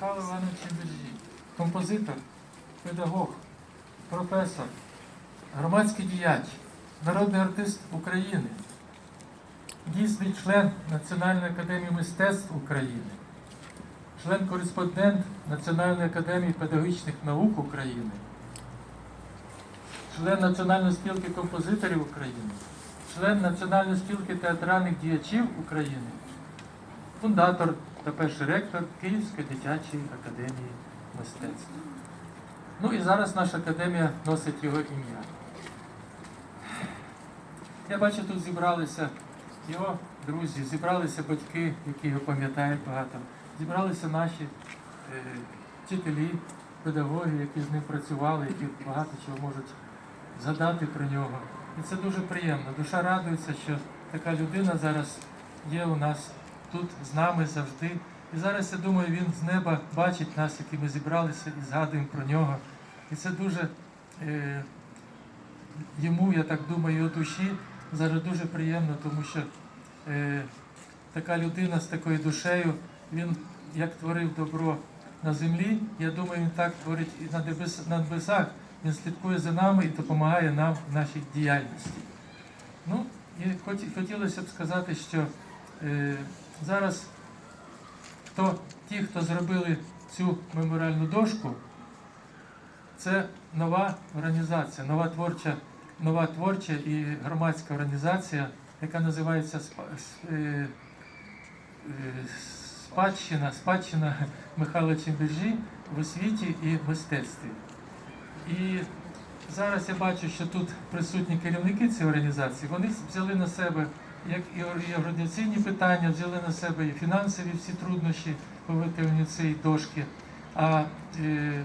Михайло Іванович Чембержі, композитор, педагог, професор, громадський діяч, народний артист України, дійсний член Національної академії мистецтв України, член-кореспондент Національної академії педагогічних наук України, член Національної спілки композиторів України, член Національної спілки театральних діячів України, фундатор та перший ректор Київської дитячої академії мистецтв. Ну і зараз наша академія носить його ім'я. Я бачу, тут зібралися його друзі, зібралися батьки, які його пам'ятають багато, зібралися наші е, вчителі, педагоги, які з ним працювали, які багато чого можуть згадати про нього. І це дуже приємно. Душа радується, що така людина зараз є у нас тут з нами завжди. І зараз я думаю, він з неба бачить нас, які ми зібралися, і згадуємо про нього. І це дуже е, йому, я так думаю, його душі зараз дуже приємно, тому що е, така людина з такою душею, він як творив добро на землі, я думаю, він так творить і на небес- на небесах. Він слідкує за нами і допомагає нам в нашій діяльності. Ну, і хотілося б сказати, що е, зараз хто, ті, хто зробили цю меморіальну дошку, це нова організація, нова творча, нова творча і громадська організація, яка називається «Спа- с- е, е, спадщина, спадщина Михайла Чембержі в освіті і мистецтві. І зараз я бачу, що тут присутні керівники цієї організації, вони взяли на себе як і організаційні питання, взяли на себе і фінансові всі труднощі по виготовленню цієї дошки. А е,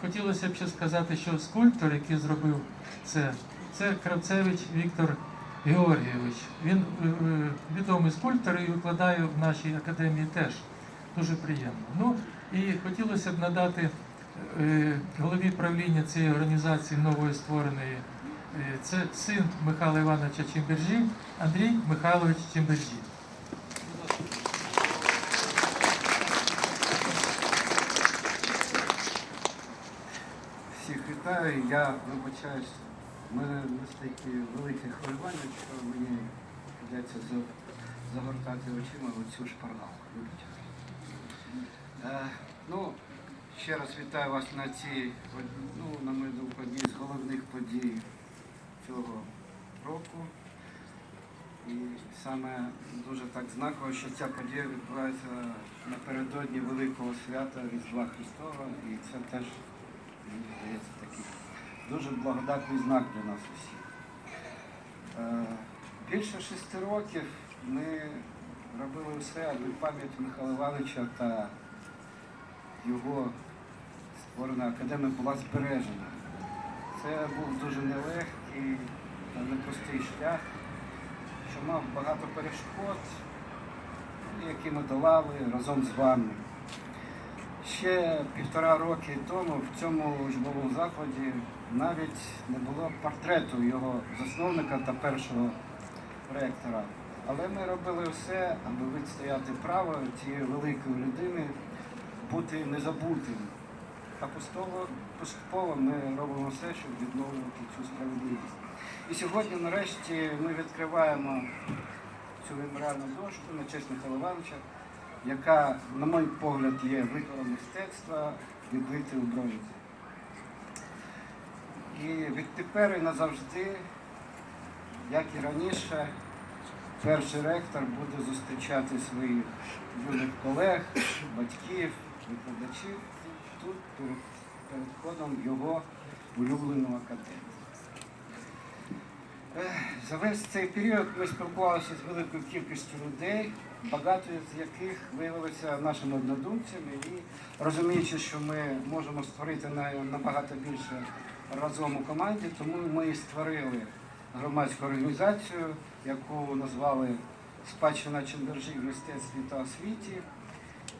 хотілося б ще сказати, що скульптор, який зробив це, це Кравцевич Віктор Георгійович. Він е, е, відомий скульптор і викладає в нашій академії теж. Дуже приємно. Ну і хотілося б надати е, голові правління цієї організації нової створеної. Е, Це син Михайла Івановича Чембержі, Андрій Михайлович Чембержі. Всіх вітаю. Я вибачаюсь, в мене настільки велике хвилювання, що мені придеться загортати очима оцю шпаргалку. Е, ну, ще раз вітаю вас на цій, ну, на мою думку, одній з головних подій цього року. І саме дуже так знаково, що ця подія відбувається напередодні великого свята Різдва Христова, і це теж мені здається, такий дуже благодатний знак для нас усіх. Е, Більше шести років ми робили все, аби пам'ять Михайла Івановича та його створена академія була збережена. Це був дуже нелегкий та непростий шлях, що мав багато перешкод, які ми долали разом з вами. Ще півтора роки тому в цьому учбовому закладі навіть не було портрету його засновника та першого ректора. Але ми робили все, аби відстояти право цієї великої людини бути незабутим. А поступово, ми робимо все, щоб відновлювати цю справедливість. І сьогодні, нарешті, ми відкриваємо цю меморіальну дошку на честь Михайла Івановича яка, на мій погляд, є викладом мистецтва відбити у бронзі. І відтепер і назавжди, як і раніше, перший ректор буде зустрічати своїх юних колег, батьків, викладачів тут перед, входом його улюблену академію. За весь цей період ми спілкувалися з великою кількістю людей, багато з яких виявилися нашими однодумцями і розуміючи, що ми можемо створити набагато більше разом у команді, тому ми і створили громадську організацію, яку назвали Спадщина Чендержі в мистецтві та освіті.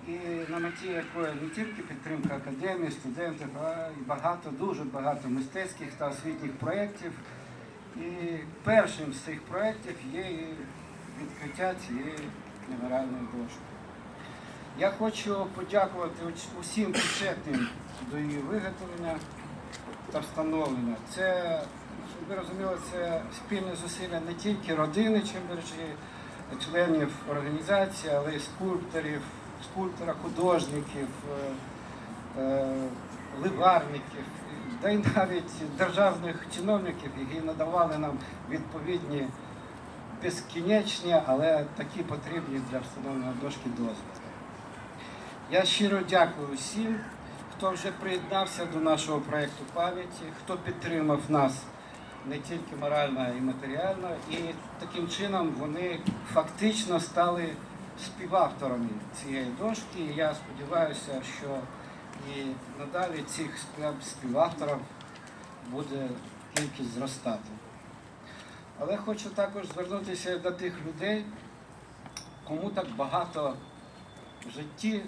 І на меті якої не тільки підтримка академії, студентів, а й багато, дуже багато мистецьких та освітніх проєктів. І першим з цих проєктів є відкриття цієї меморіальної дошки. Я хочу подякувати усім причетним до її виготовлення та встановлення. Це, щоб ви розуміли, це спільне зусилля не тільки родини Чембержі, членів організації, але й скульпторів, скульптора, художників, е, е, ливарників, та й навіть державних чиновників, які надавали нам відповідні безкінечні, але такі потрібні для встановлення дошки дозволи. Я щиро дякую всім, хто вже приєднався до нашого проєкту пам'яті, хто підтримав нас не тільки морально і матеріально, і таким чином вони фактично стали співавторами цієї дошки. І я сподіваюся, що і надалі цих співавторів буде кількість зростати. Але хочу також звернутися до тих людей, кому так багато в житті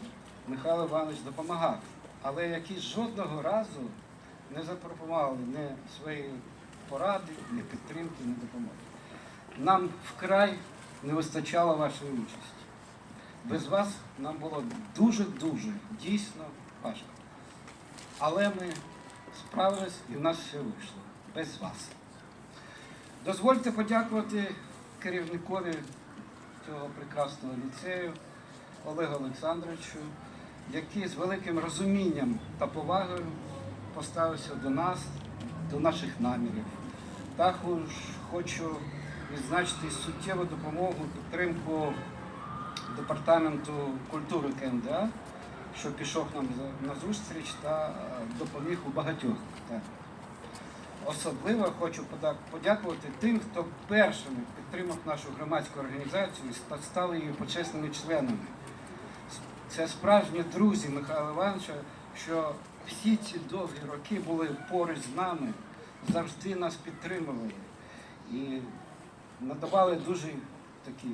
Михайло Іванович допомагав, але які жодного разу не запропонували ні свої поради, ні підтримки, ні допомоги. Нам вкрай не вистачало вашої участі. Без вас нам було дуже-дуже дійсно важко. Але ми справились і в нас все вийшло. Без вас. Дозвольте подякувати керівникові цього прекрасного ліцею Олегу Олександровичу, який з великим розумінням та повагою поставився до нас, до наших намірів. Також хочу відзначити суттєву допомогу, підтримку департаменту культури КМДА, що пішов нам на зустріч та е, допоміг у багатьох питаннях. Особливо хочу подякувати тим, хто першими підтримав нашу громадську організацію і стали її почесними членами. Це справжні друзі Михайла Івановича, що всі ці довгі роки були поруч з нами, завжди нас підтримували і надавали дуже такі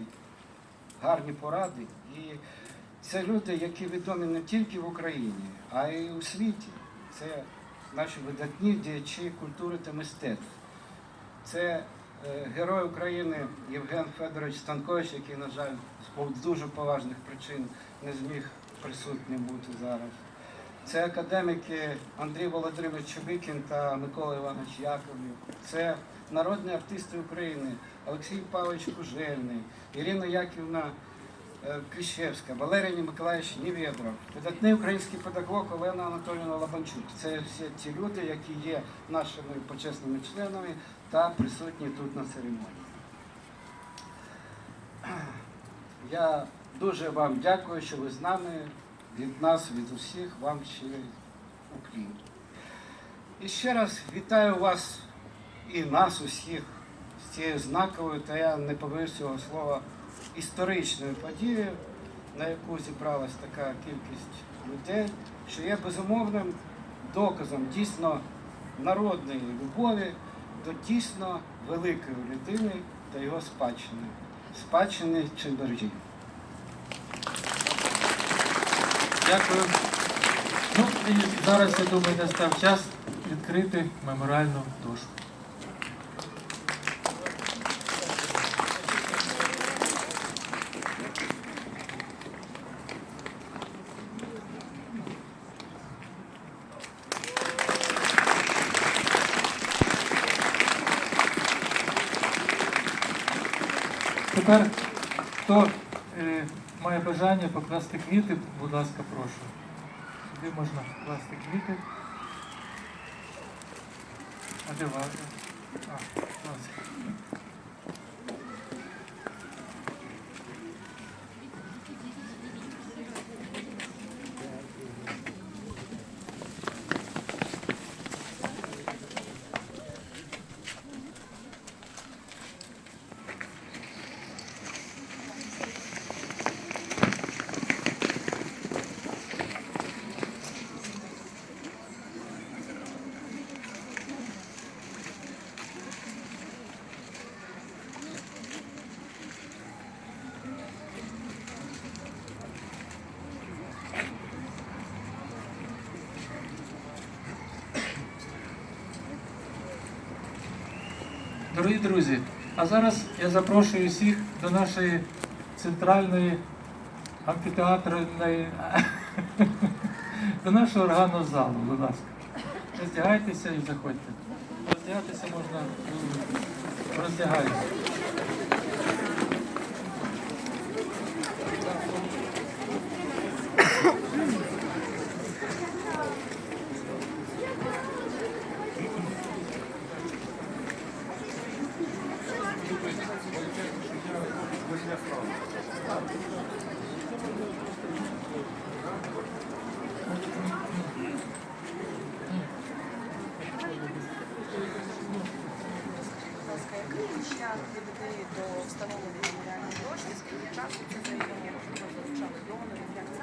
гарні поради. І це люди, які відомі не тільки в Україні, а й у світі. Це наші видатні діячі культури та мистецтв. Це е, герой України Євген Федорович Станкович, який, на жаль, з дуже поважних причин не зміг присутнім бути зараз. Це академіки Андрій Володимирович Чубикін та Микола Іванович Яковлів. Це народні артисти України Олексій Павлович Кужельний, Ірина Яківна е, Кліщевська, Валерій Миколаївич Нівєдров, видатний український педагог Олена Анатолійовна Лабанчук. Це всі ті люди, які є нашими почесними членами та присутні тут на церемонії. Я дуже вам дякую, що ви з нами. Від нас, від усіх, вам щирий уклін. І ще раз вітаю вас і нас усіх з цією знаковою, та я не побоюсь цього слова, історичною подією, на яку зібралась така кількість людей, що є безумовним доказом дійсно народної любові до дійсно великої людини та його спадщини, спадщини Чембержі. Дякую. Ну і зараз, я думаю, настав час відкрити меморіальну дошку. Тепер, хто е, має бажання покласти квіти, будь ласка, прошу. Сюди можна покласти квіти. А де ваза? А, ласка. Дорогі друзі, а зараз я запрошую всіх до нашої центральної амфітеатрної, до нашого органного залу, будь ласка. Роздягайтеся і заходьте. Роздягатися можна роздягайтеся. Будь ласка, який шлях веде до встановлення меморіальної дошки, скільки часу це займає, можливо, вивчали донорів, як це?